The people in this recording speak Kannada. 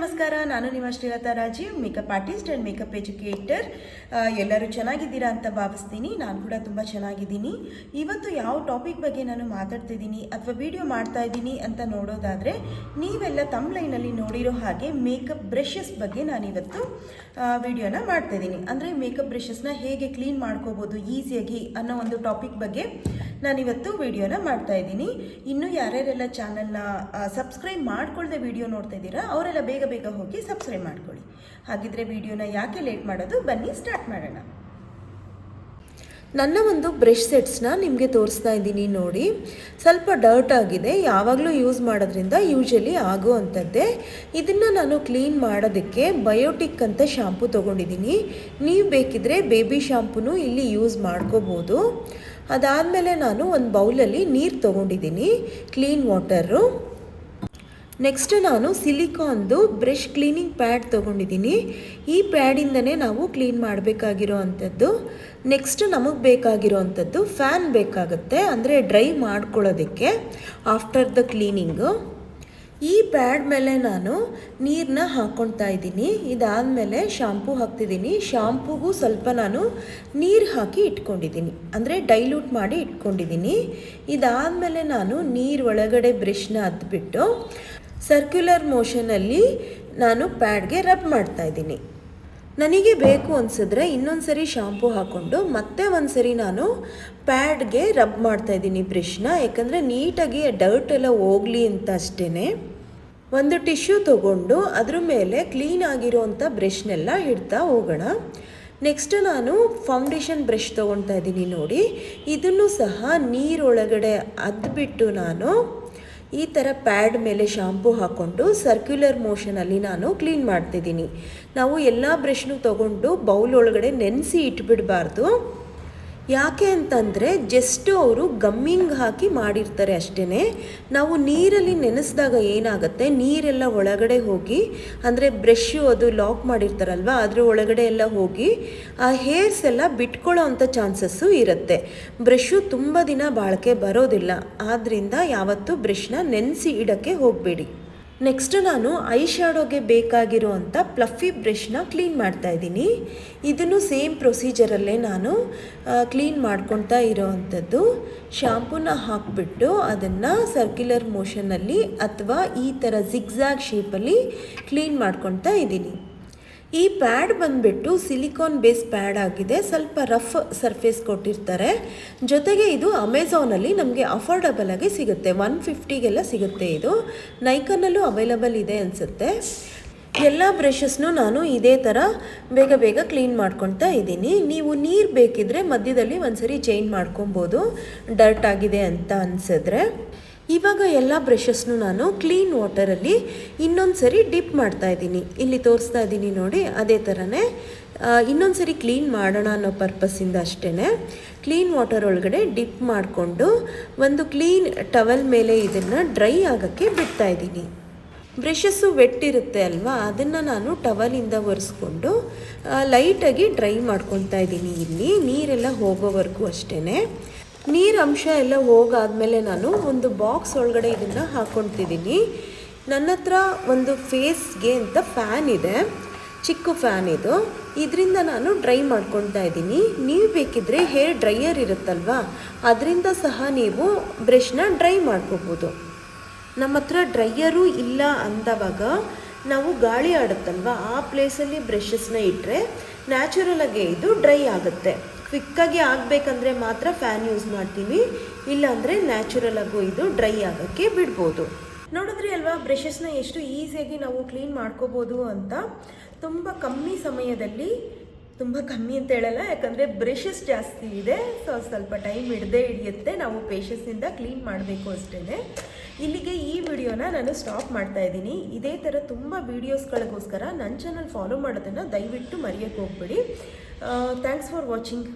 ನಮಸ್ಕಾರ, ನಾನು ನಿಮ್ಮ Srilatha Rajeev makeup artist and makeup educator ಎಲ್ಲರೂ ಚೆನ್ನಾಗಿದ್ದೀರಾ ಅಂತ ಭಾವಿಸ್ತೀನಿ. ನಾನು ಕೂಡ ತುಂಬ ಚೆನ್ನಾಗಿದ್ದೀನಿ. ಇವತ್ತು ಯಾವ ಟಾಪಿಕ್ ಬಗ್ಗೆ ನಾನು ಮಾತಾಡ್ತಿದ್ದೀನಿ ಅಥವಾ ವಿಡಿಯೋ ಮಾಡ್ತಾ ಇದ್ದೀನಿ ಅಂತ ನೋಡೋದಾದರೆ, ನೀವೆಲ್ಲ ತಮ್ಮ ಲೈನಲ್ಲಿ ನೋಡಿರೋ ಹಾಗೆ ಮೇಕಪ್ ಬ್ರಷಸ್ ಬಗ್ಗೆ ನಾನಿವತ್ತು ವಿಡಿಯೋನ ಮಾಡ್ತಾಯಿದ್ದೀನಿ ಅಂದರೆ ಮೇಕಪ್ ಬ್ರಷಸ್ನ ಹೇಗೆ ಕ್ಲೀನ್ ಮಾಡ್ಕೋಬೋದು ಈಸಿಯಾಗಿ ಅನ್ನೋ ಒಂದು ಟಾಪಿಕ್ ಬಗ್ಗೆ ನಾನಿವತ್ತು ವಿಡಿಯೋನ ಮಾಡ್ತಾ ಇದ್ದೀನಿ. ಇನ್ನು ಯಾರ್ಯಾರೆಲ್ಲ ಚಾನಲ್ನ ಸಬ್ಸ್ಕ್ರೈಬ್ ಮಾಡ್ಕೊಳ್ಳದೆ ವಿಡಿಯೋ ನೋಡ್ತಾ ಇದ್ದೀರಾ, ಅವರೆಲ್ಲ ಬೇಗ ಬೇಗ ಹೋಗಿ ಸಬ್ಸ್ಕ್ರೈಬ್ ಮಾಡ್ಕೊಳ್ಳಿ. ಹಾಗಿದ್ರೆ ವಿಡಿಯೋನ ಯಾಕೆ ಲೇಟ್ ಮಾಡೋದು? ಬನ್ನಿ ಸ್ಟಾರ್ಟ್ ಮಾಡೋಣ. ನನ್ನ ಒಂದು ಬ್ರಷ್ ಸೆಟ್ಸ್ನ ನಿಮಗೆ ತೋರಿಸ್ತಾ ಇದ್ದೀನಿ ನೋಡಿ. ಸ್ವಲ್ಪ ಡರ್ಟ್ ಆಗಿದೆ. ಯಾವಾಗಲೂ ಯೂಸ್ ಮಾಡೋದ್ರಿಂದ ಯೂಶಲಿ ಆಗೋ ಅಂಥದ್ದೇ ಇದನ್ನು ನಾನು ಕ್ಲೀನ್ ಮಾಡೋದಕ್ಕೆ ಬಯೋಟಿಕ್ ಅಂತ ಶ್ಯಾಂಪು ತೊಗೊಂಡಿದ್ದೀನಿ. ನೀವು ಬೇಕಿದ್ರೆ ಬೇಬಿ ಶಾಂಪೂನು ಇಲ್ಲಿ ಯೂಸ್ ಮಾಡ್ಕೋಬೋದು. ಅದಾದಮೇಲೆ ನಾನು ಒಂದು ಬೌಲಲ್ಲಿ ನೀರು ತೊಗೊಂಡಿದ್ದೀನಿ. ಕ್ಲೀನ್ ವಾಟರು ನೆಕ್ಸ್ಟ್ ನಾನು ಸಿಲಿಕಾನ್ದು ಬ್ರಷ್ ಕ್ಲೀನಿಂಗ್ ಪ್ಯಾಡ್ ತೊಗೊಂಡಿದ್ದೀನಿ. ಈ ಪ್ಯಾಡಿಂದನೇ ನಾವು ಕ್ಲೀನ್ ಮಾಡಬೇಕಾಗಿರೋ ಅಂಥದ್ದು ನೆಕ್ಸ್ಟ್ ನಮಗೆ ಬೇಕಾಗಿರೋ ಅಂಥದ್ದು ಫ್ಯಾನ್ ಬೇಕಾಗುತ್ತೆ, ಅಂದರೆ ಡ್ರೈ ಮಾಡ್ಕೊಳ್ಳೋದಕ್ಕೆ ಆಫ್ಟರ್ ದ ಕ್ಲೀನಿಂಗು ಈ ಪ್ಯಾಡ್ ಮೇಲೆ ನಾನು ನೀರನ್ನ ಹಾಕ್ಕೊಳ್ತಾ ಇದ್ದೀನಿ. ಇದಾದಮೇಲೆ ಶಾಂಪೂ ಹಾಕ್ತಿದ್ದೀನಿ. ಶಾಂಪೂಗೂ ಸ್ವಲ್ಪ ನಾನು ನೀರು ಹಾಕಿ ಇಟ್ಕೊಂಡಿದ್ದೀನಿ. ಅಂದರೆ ಡೈಲ್ಯೂಟ್ ಮಾಡಿ ಇಟ್ಕೊಂಡಿದ್ದೀನಿ. ಇದಾದಮೇಲೆ ನಾನು ನೀರು ಒಳಗಡೆ ಬ್ರಷ್ನ ಅದ್ಬಿಟ್ಟು ಸರ್ಕ್ಯುಲರ್ ಮೋಷನಲ್ಲಿ ನಾನು ಪ್ಯಾಡ್ಗೆ ರಬ್ ಮಾಡ್ತಾ ಇದ್ದೀನಿ. ನನಗೆ ಬೇಕು ಅನಿಸಿದ್ರೆ ಇನ್ನೊಂದು ಸರಿ ಶಾಂಪೂ ಹಾಕ್ಕೊಂಡು ಮತ್ತೆ ಒಂದು ಸರಿ ನಾನು ಪ್ಯಾಡ್ಗೆ ರಬ್ ಮಾಡ್ತಾ ಇದ್ದೀನಿ ಬ್ರಷ್ನ ಯಾಕಂದರೆ ನೀಟಾಗಿ ಡರ್ಟ್ ಎಲ್ಲ ಹೋಗಲಿ ಅಂತ ಅಷ್ಟೇ ಒಂದು ಟಿಶ್ಯೂ ತೊಗೊಂಡು ಅದ್ರ ಮೇಲೆ ಕ್ಲೀನ್ ಆಗಿರೋವಂಥ ಬ್ರಷ್ನೆಲ್ಲ ಇಡ್ತಾ ಹೋಗೋಣ. ನೆಕ್ಸ್ಟ್ ನಾನು ಫೌಂಡೇಶನ್ ಬ್ರಷ್ ತೊಗೊಳ್ತಾ ಇದ್ದೀನಿ ನೋಡಿ. ಇದನ್ನು ಸಹ ನೀರೊಳಗಡೆ ಅದ್ಬಿಟ್ಟು ನಾನು ಈ ಥರ ಪ್ಯಾಡ್ ಮೇಲೆ ಶಾಂಪೂ ಹಾಕ್ಕೊಂಡು ಸರ್ಕ್ಯುಲರ್ ಮೋಷನಲ್ಲಿ ನಾನು ಕ್ಲೀನ್ ಮಾಡ್ತಿದ್ದೀನಿ. ನಾವು ಎಲ್ಲ ಬ್ರಷ್ನು ತೊಗೊಂಡು ಬೌಲ್ ಒಳಗಡೆ ನೆನೆಸಿ ಇಟ್ಬಿಡಬಾರ್ದು. ಯಾಕೆ ಅಂತಂದರೆ ಜಸ್ಟು ಅವರು ಗಮ್ಮಿಂಗ್ ಹಾಕಿ ಮಾಡಿರ್ತಾರೆ ಅಷ್ಟೇ ನಾವು ನೀರಲ್ಲಿ ನೆನೆಸಿದಾಗ ಏನಾಗುತ್ತೆ, ನೀರೆಲ್ಲ ಒಳಗಡೆ ಹೋಗಿ, ಅಂದರೆ ಬ್ರಷ್ಷು ಅದು ಲಾಕ್ ಮಾಡಿರ್ತಾರಲ್ವ ಅದ್ರ ಒಳಗಡೆ ಎಲ್ಲ ಹೋಗಿ, ಆ ಹೇರ್ಸ್ ಎಲ್ಲ ಬಿಟ್ಕೊಳ್ಳೋ ಅಂಥ ಚಾನ್ಸಸ್ಸು ಇರುತ್ತೆ. ಬ್ರಷ್ಷು ತುಂಬ ದಿನ ಬಾಳಿಕೆ ಬರೋದಿಲ್ಲ ಆದ್ದರಿಂದ ಯಾವತ್ತೂ ಬ್ರಷ್ನ ನೆನೆಸಿ ಇಡೋಕ್ಕೆ ಹೋಗಬೇಡಿ. ನೆಕ್ಸ್ಟ್ ನಾನು ಐ ಶ್ಯಾಡೋಗೆ ಬೇಕಾಗಿರೋ ಅಂಥ ಪ್ಲಫಿ ಬ್ರಷ್ನ ಕ್ಲೀನ್ ಮಾಡ್ತಾ ಇದ್ದೀನಿ. ಇದನ್ನು ಸೇಮ್ ಪ್ರೊಸೀಜರಲ್ಲೇ ನಾನು ಕ್ಲೀನ್ ಮಾಡ್ಕೊತಾ ಇರೋ ಅಂಥದ್ದು. ಶಾಂಪೂನ ಹಾಕಿಬಿಟ್ಟು ಅದನ್ನು ಸರ್ಕ್ಯುಲರ್ ಮೋಷನಲ್ಲಿ ಅಥವಾ ಈ ಥರ ಜಿಗ್ಝಾಗ್ ಶೇಪಲ್ಲಿ ಕ್ಲೀನ್ ಮಾಡ್ಕೊತಾ ಇದ್ದೀನಿ. ಈ ಪ್ಯಾಡ್ ಬಂದುಬಿಟ್ಟು ಸಿಲಿಕಾನ್ ಬೇಸ್ ಪ್ಯಾಡ್ ಆಗಿದೆ. ಸ್ವಲ್ಪ ರಫ್ ಸರ್ಫೇಸ್ ಕೊಟ್ಟಿರ್ತಾರೆ. ಜೊತೆಗೆ ಇದು ಅಮೆಝಾನಲ್ಲಿ ನಮಗೆ ಅಫೋರ್ಡಬಲ್ ಆಗಿ ಸಿಗುತ್ತೆ. ಒನ್ ಫಿಫ್ಟಿಗೆಲ್ಲ ಸಿಗುತ್ತೆ ಇದು. ನೈಕನಲ್ಲೂ ಅವೈಲಬಲ್ ಇದೆ ಅನಿಸುತ್ತೆ. ಎಲ್ಲ ಬ್ರಷಸ್ನು ನಾನು ಇದೇ ಥರ ಬೇಗ ಬೇಗ ಕ್ಲೀನ್ ಮಾಡ್ಕೊತಾ ಇದ್ದೀನಿ. ನೀವು ನೀರು ಬೇಕಿದ್ರೆ ಮಧ್ಯದಲ್ಲಿ ಒಂದು ಸರಿ ಚೇಂಜ್ ಮಾಡ್ಕೊಬೋದು. ಡರ್ಟ್ ಆಗಿದೆ ಅಂತ ಅನಿಸಿದ್ರೆ. ಇವಾಗ ಎಲ್ಲ ಬ್ರಷಸ್ನು ನಾನು ಕ್ಲೀನ್ ವಾಟರಲ್ಲಿ ಇನ್ನೊಂದು ಸರಿ ಡಿಪ್ ಮಾಡ್ತಾ ಇದ್ದೀನಿ. ಇಲ್ಲಿ ತೋರಿಸ್ತಾ ಇದ್ದೀನಿ ನೋಡಿ, ಅದೇ ಥರನೇ ಇನ್ನೊಂದು ಸರಿ ಕ್ಲೀನ್ ಮಾಡೋಣ ಅನ್ನೋ ಪರ್ಪಸ್ಸಿಂದ ಅಷ್ಟೇ ಕ್ಲೀನ್ ವಾಟರ್ ಒಳಗಡೆ ಡಿಪ್ ಮಾಡಿಕೊಂಡು ಒಂದು ಕ್ಲೀನ್ ಟವಲ್ ಮೇಲೆ ಇದನ್ನು ಡ್ರೈ ಆಗೋಕ್ಕೆ ಬಿಡ್ತಾ ಇದ್ದೀನಿ. ಬ್ರಷಸ್ಸು ವೆಟ್ ಇರುತ್ತೆ ಅಲ್ವಾ, ಅದನ್ನು ನಾನು ಟವಲಿಂದ ಒರೆಸ್ಕೊಂಡು ಲೈಟಾಗಿ ಡ್ರೈ ಮಾಡ್ಕೊತಾ ಇದ್ದೀನಿ. ಇಲ್ಲಿ ನೀರೆಲ್ಲ ಹೋಗೋವರೆಗೂ ಅಷ್ಟೇ ನೀರು ಅಂಶ ಎಲ್ಲ ಹೋಗಾದಮೇಲೆ ನಾನು ಒಂದು ಬಾಕ್ಸ್ ಒಳಗಡೆ ಇದನ್ನು ಹಾಕ್ಕೊಳ್ತಿದ್ದೀನಿ ನನ್ನ ಹತ್ರ ಒಂದು ಫೇಸ್ಗೆ ಅಂತ ಫ್ಯಾನ್ ಇದೆ. ಚಿಕ್ಕ ಫ್ಯಾನ್ ಇದು. ಇದರಿಂದ ನಾನು ಡ್ರೈ ಮಾಡ್ಕೊಳ್ತಾ ಇದ್ದೀನಿ. ನೀವು ಬೇಕಿದ್ರೆ ಹೇರ್ ಡ್ರೈಯರ್ ಇರುತ್ತಲ್ವಾ? ಅದರಿಂದ ಸಹ ನೀವು ಬ್ರಷ್ನ ಡ್ರೈ ಮಾಡ್ಕೋಬೋದು. ನಮ್ಮ ಹತ್ರ ಡ್ರೈಯರು ಇಲ್ಲ ಅಂದವಾಗ ನಾವು ಗಾಳಿ ಆಡುತ್ತಲ್ವ? ಆ ಪ್ಲೇಸಲ್ಲಿ ಬ್ರಷಸ್ನ ಇಟ್ಟರೆ ನ್ಯಾಚುರಲಾಗೇ ಇದು ಡ್ರೈ ಆಗುತ್ತೆ. ಕ್ವಿಕ್ಕಾಗಿ ಆಗಬೇಕಂದ್ರೆ ಮಾತ್ರ ಫ್ಯಾನ್ ಯೂಸ್ ಮಾಡ್ತೀವಿ ಇಲ್ಲಾಂದರೆ ನ್ಯಾಚುರಲ್ ಆಗು ಇದು ಡ್ರೈ ಆಗೋಕ್ಕೆ ಬಿಡ್ಬೋದು. ನೋಡಿದ್ರಿ ಅಲ್ವಾ, ಬ್ರಷಸ್ನ ಎಷ್ಟು ಈಸಿಯಾಗಿ ನಾವು ಕ್ಲೀನ್ ಮಾಡ್ಕೋಬೋದು ಅಂತ? ತುಂಬ ಕಮ್ಮಿ ಸಮಯದಲ್ಲಿ ತುಂಬ ಕಮ್ಮಿ ಅಂತ ಹೇಳಲ್ಲ, ಯಾಕಂದರೆ ಬ್ರಷಸ್ ಜಾಸ್ತಿ ಇದೆ, ಸೊ ಸ್ವಲ್ಪ ಟೈಮ್ ಹಿಡ್ದೇ ಹಿಡಿಯುತ್ತೆ, ನಾವು ಪೇಷನ್ಸಿಂದ ಕ್ಲೀನ್ ಮಾಡಬೇಕು ಅಷ್ಟೇ ಇಲ್ಲಿಗೆ ಈ ವಿಡಿಯೋನ ನಾನು ಸ್ಟಾಪ್ ಮಾಡ್ತಾ ಇದ್ದೀನಿ. ಇದೇ ಥರ ತುಂಬ ವೀಡಿಯೋಸ್ಗಳಿಗೋಸ್ಕರ ನನ್ನ ಚಾನಲ್ ಫಾಲೋ ಮಾಡೋದನ್ನು ದಯವಿಟ್ಟು ಮರೆಯೋಕ್ಕೆ ಹೋಗ್ಬೇಡಿ. Thanks for watching